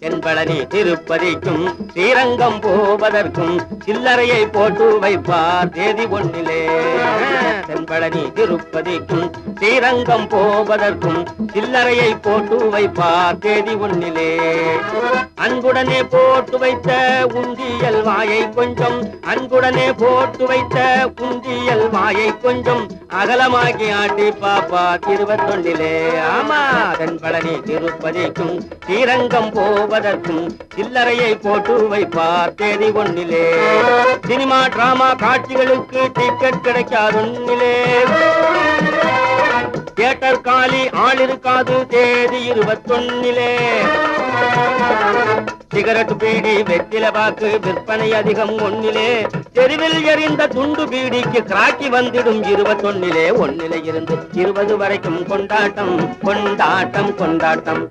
தென்பழனி திருப்பதிக்கும் ஸ்ரீரங்கம் போவதற்கும் சில்லறையை போட்டு வைப்பார் தேதி ஒன்றிலே. செம்பழனி திருப்பதிக்கும் ஸ்ரீரங்கம் போவதற்கும் சில்லறையை போட்டு வைப்பார் தேதி ஒன்னிலே. அன்புடனே போட்டு வைத்த உந்தியல் வாயை கொஞ்சம் அன்புடனே போட்டு வைத்த உண்டியல் வாயை கொஞ்சம் அகலமாக்கி ஆட்டி பாப்பா திருவத்தொண்டிலே ஆமா தென்பழனி திருப்பதிக்கும் ஸ்ரீரங்கம் போவதற்கும் சில்லறையை போட்டு வைப்பார் தேதி ஒன்னிலே. சினிமா டிராமா காட்சிகளுக்கு டிக்கெட் கிடைக்காதொன்னிலே. தியேட்டர் காலி ஆள் இருக்காது தேதி இருபத்தொன்னிலே. சிகரெட் பீடி வெற்றில பாக்கு விற்பனை அதிகம் ஒன்னிலே. தெருவில் எறிந்த துண்டு பீடிக்கு கிராக்கி வந்துடும் இருபத்தொன்னிலே. ஒன்னிலே இருந்து இருபது வரைக்கும் கொண்டாட்டம் கொண்டாட்டம் கொண்டாட்டம்.